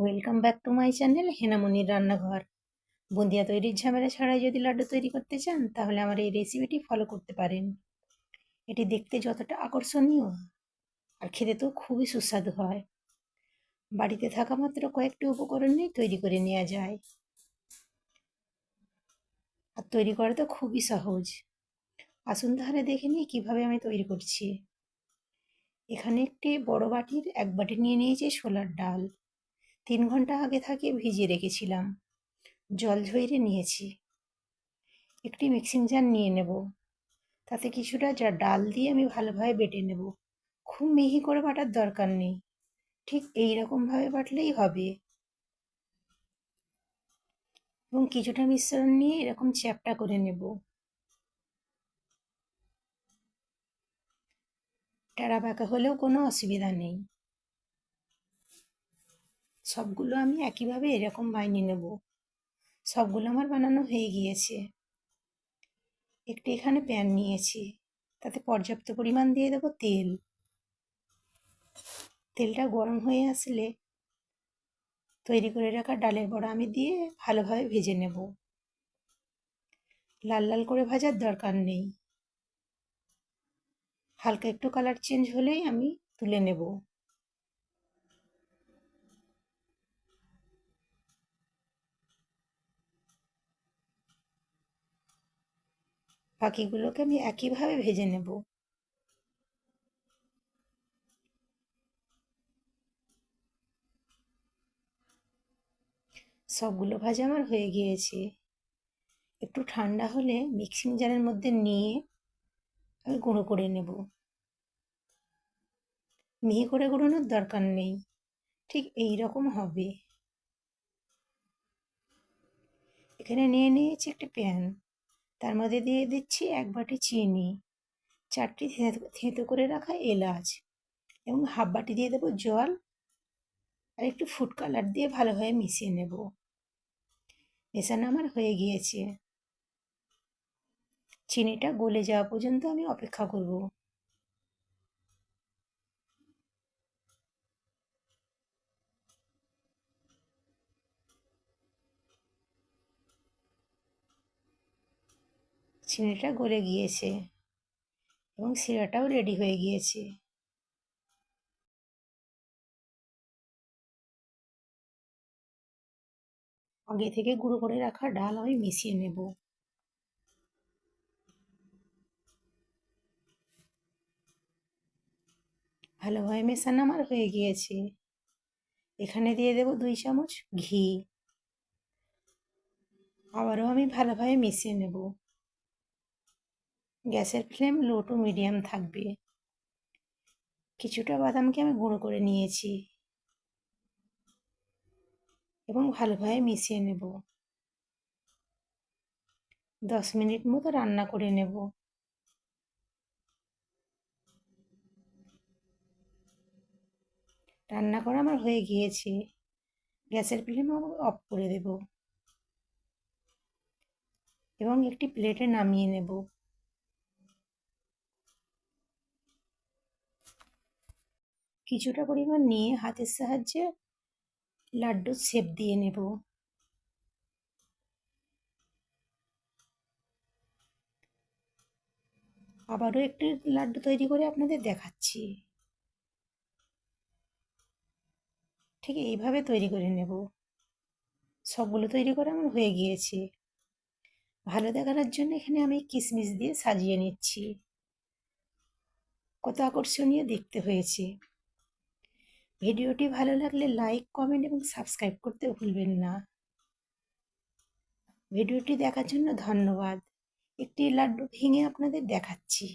Welcome back to my channel হেনামনির রান্নাঘর বুন্দিয়া তৈরির ঝামেলা ছাড়াই যদি লাড্ডু তৈরি করতে চান, তাহলে আমার এই রেসিপিটি ফলো করতে পারেন। এটি দেখতে যতটা আকর্ষণীয়, আর খেতে তো খুবই সুস্বাদু হয়। বাড়িতে থাকা মাত্র কয়েকটি উপকরণ নিয়ে তৈরি করে নেওয়া যায়। আর তৈরি করা তো খুবই সহজ। আসুন তাহলে দেখে নিই কীভাবে আমি তৈরি করছি। এখানে একটি বড় বাটির এক বাটি নিয়ে নিয়েছি ছোলার ডাল। তিন ঘণ্টা আগে থাকে ভিজিয়ে রেখেছিলাম। জল ঝরিয়ে নিয়েছি। একটি মিক্সিং জার নিয়ে নেব। তাতে কিছুটা যা ডাল দিয়ে আমি ভালোভাবে বেটে নেব। খুব মিহি করে বাটার দরকার নেই। ঠিক এই রকমভাবে বাটলেই হবে। এবং কিছুটা মিশ্রণ নিয়ে এরকম চ্যাপটা করে নেব। টেরা বাঁকা হলেও কোনো অসুবিধা নেই। সবগুলো আমি একইভাবে এরকম বানিয়ে নেব। সবগুলো আমার বানানো হয়ে গিয়েছে। একটি এখানে প্যান নিয়েছি। তাতে পর্যাপ্ত পরিমাণ দিয়ে দেবো তেল। তেলটা গরম হয়ে আসলে তৈরি করে রাখা ডালের বড়া আমি দিয়ে ভালোভাবে ভেজে নেব। লাল লাল করে ভাজার দরকার নেই। হালকা একটু কালার চেঞ্জ হলেই আমি তুলে নেব। বাকিগুলোকে আমি একইভাবে ভেজে নেব। সবগুলো ভাজা আমার হয়ে গিয়েছে। একটু ঠান্ডা হলে মিক্সিং জারের মধ্যে নিয়ে আমি গুঁড়ো করে নেব। মিহি করে গুঁড়োনোর দরকার নেই। ঠিক এই রকম হবে। এখানে নিয়ে নিয়েছি একটি প্যান। তার মধ্যে দিয়ে দিচ্ছি এক বাটি চিনি, চারটি থেঁতো করে রাখা এলাচ এবং হাফ বাটি দিয়ে দেবো জল আর একটু ফুড কালার দিয়ে ভালোভাবে মিশিয়ে নেব। মেশানো আমার হয়ে গিয়েছে। চিনিটা গলে যাওয়া পর্যন্ত আমি অপেক্ষা করব। চিনিটা গলে গিয়েছে এবং শিরাটাও রেডি হয়ে গিয়েছে। আগে থেকে গুঁড়ো করে রাখা ডাল আমি মিশিয়ে নেব। ভালোভাবে মেশানো আমার হয়ে গিয়েছে। এখানে দিয়ে দেব দুই চামচ ঘি। আবারও আমি ভালোভাবে মিশিয়ে নেব। গ্যাসের ফ্লেম লো টু মিডিয়াম থাকবে। কিছুটা বাদামকে আমি গুঁড়ো করে নিয়েছি। এবং ভালোভাবে মিশিয়ে নেব। দশ মিনিট মতো রান্না করে নেব। রান্না করা আমার হয়ে গিয়েছে। গ্যাসের ফ্লেম অফ করে দেব। এবং একটি প্লেটে নামিয়ে নেব। কিছুটা পরিমাণ নিয়ে হাতের সাহায্যে লাড্ডুর শেপ দিয়ে নেব। আবারও একটি লাড্ডু তৈরি করে আপনাদের দেখাচ্ছি। ঠিক এইভাবে তৈরি করে নেব। সবগুলো তৈরি করে আমার হয়ে গিয়েছে। ভালো দেখানোর জন্য এখানে আমি কিশমিশ দিয়ে সাজিয়ে নিচ্ছি। কত আকর্ষণীয় দেখতে হয়েছে। ভিডিওটি ভালো লাগলে লাইক, কমেন্ট এবং সাবস্ক্রাইব করতে ভুলবেন না। ভিডিওটি দেখার জন্য ধন্যবাদ। একটি লাড্ডু ভেঙে আপনাদের দেখাচ্ছি।